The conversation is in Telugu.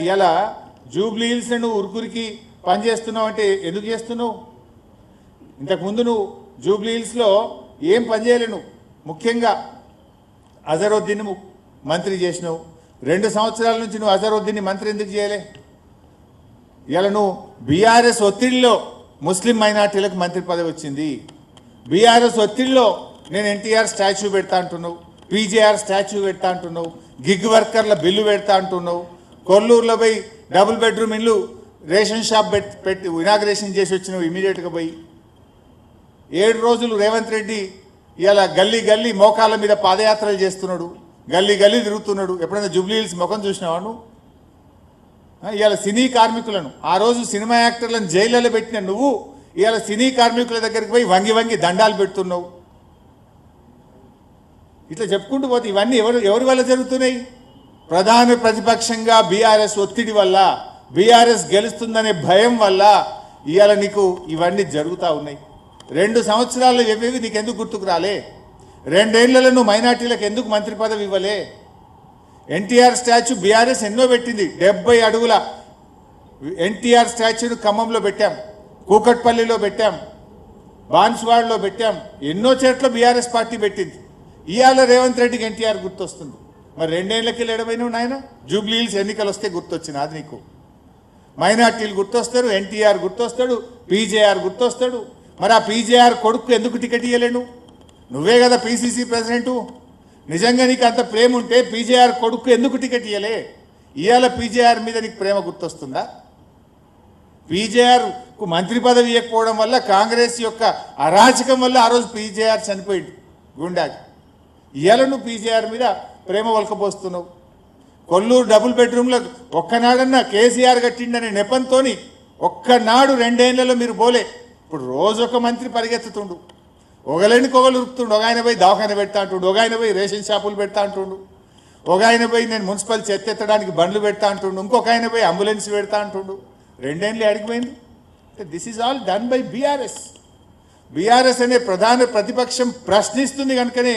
ఇలా జూబ్లీ హిల్స్ నువ్వు ఉరుకురికి పని చేస్తున్నావు అంటే ఎందుకు చేస్తున్నావు? ఇంతకుముందు నువ్వు జూబ్లీ హిల్స్లో ఏం పనిచేయలే నువ్వు? ముఖ్యంగా అజరుద్దీన్ మంత్రి చేసినావు. రెండు సంవత్సరాల నుంచి నువ్వు అజరుద్దీన్ని మంత్రి ఎందుకు చేయలే? ఇలా నువ్వు బీఆర్ఎస్ ఒత్తిడిలో ముస్లిం మైనార్టీలకు మంత్రి పదవి వచ్చింది. బీఆర్ఎస్ ఒత్తిడిలో నేను ఎన్టీఆర్ స్టాచ్యూ పెడతా అంటున్నావు. పీజేఆర్ స్టాచ్యూ పెడతా అంటున్నావు. గిగ్ వర్కర్ల బిల్లు పెడతా అంటున్నావు. కొల్లూరులో పోయి డబుల్ బెడ్రూమ్ ఇల్లు రేషన్ షాప్ పెట్టి పెట్టి ఇనాగ్రేషన్ చేసి వచ్చినవి ఇమీడియట్గా పోయి. ఏడు రోజులు రేవంత్ రెడ్డి ఇలా గల్లీ గల్లీ మోకాళ్ళ మీద పాదయాత్రలు చేస్తున్నాడు. గల్లీ గల్లీ తిరుగుతున్నాడు. ఎప్పుడైనా జూబ్లీ హిల్స్ ముఖం చూసినవాడు ఇవాళ సినీ కార్మికులను ఆ రోజు సినిమా యాక్టర్లను జైళ్ళలో పెట్టిన నువ్వు ఇవాళ సినీ కార్మికుల దగ్గరికి పోయి వంగి వంగి దండాలు పెడుతున్నావు. ఇట్లా చెప్పుకుంటూ పోతే ఇవన్నీ ఎవరు ఎవరి వల్ల జరుగుతున్నాయి? ప్రధాన ప్రతిపక్షంగా బీఆర్ఎస్ ఒత్తిడి వల్ల బీఆర్ఎస్ గెలుస్తుందనే భయం వల్ల ఇవాళ నీకు ఇవన్నీ జరుగుతూ ఉన్నాయి. రెండు సంవత్సరాలు ఎవేవి నీకు ఎందుకు గుర్తుకు రాలే? రెండేళ్ళలో నువ్వు మైనార్టీలకు ఎందుకు మంత్రి పదవి ఇవ్వలే? ఎన్టీఆర్ స్టాచ్యూ బీఆర్ఎస్ ఎన్నో పెట్టింది. డెబ్బై అడుగుల ఎన్టీఆర్ స్టాచ్యూను ఖమ్మంలో పెట్టాం. కూకట్పల్లిలో పెట్టాం. బాన్స్వాడలో పెట్టాం. ఎన్నో చోట్ల బీఆర్ఎస్ పార్టీ పెట్టింది. ఇవాళ రేవంత్ రెడ్డికి ఎన్టీఆర్ గుర్తొస్తుంది. మరి రెండేళ్ళకి లేడమైనా నాయన? జూబ్లీ హిల్స్ ఎన్నికలు వస్తే గుర్తొచ్చింది అది నీకు. మైనార్టీలు గుర్తొస్తారు ఎన్టీఆర్ గుర్తొస్తాడు పీజేఆర్ గుర్తొస్తాడు. మరి ఆ పీజేఆర్ కొడుకు ఎందుకు టికెట్ ఇవ్వలేను నువ్వే కదా పీసీసీ ప్రెసిడెంటు. నిజంగా నీకు అంత ప్రేమ ఉంటే పీజేఆర్ కొడుకు ఎందుకు టికెట్ ఇవ్వలే ఇవాళ పీజేఆర్ మీద నీకు ప్రేమ గుర్తొస్తుందా? పీజేఆర్కు మంత్రి పదవి ఇవ్వకపోవడం వల్ల కాంగ్రెస్ యొక్క అరాచకం వల్ల ఆ రోజు పీజేఆర్ చనిపోయింది గుండాకి. ఇవాళ నువ్వు పీజేఆర్ మీద ప్రేమ వలకపోస్తున్నావు కొల్లూరు డబుల్ బెడ్రూమ్లో ఒక్కనాడన్నా కేసీఆర్ కట్టిండనే నెపంతో ఒక్కనాడు రెండేళ్ళలో మీరు పోలే. ఇప్పుడు రోజు ఒక మంత్రి పరిగెత్తుతుండు. ఒకలేని కొగలు ఉరుకుతుండు. ఒక ఆయన పోయి దవాఖాన పెడతా అంటుండు. ఒక ఆయన పోయి రేషన్ షాపులు పెడతా అంటుండు. ఒక ఆయన పోయి నేను మున్సిపల్ చెత్త ఎత్తడానికి బండ్లు పెడతా అంటుండు. ఇంకొక ఆయన పోయి అంబులెన్స్ పెడతా అంటుండు. రెండేళ్ళు అడిగిపోయింది. This is all done by BRS BRS అనే ప్రధాన ప్రతిపక్షం ప్రశ్నిస్తుంది కనుకనే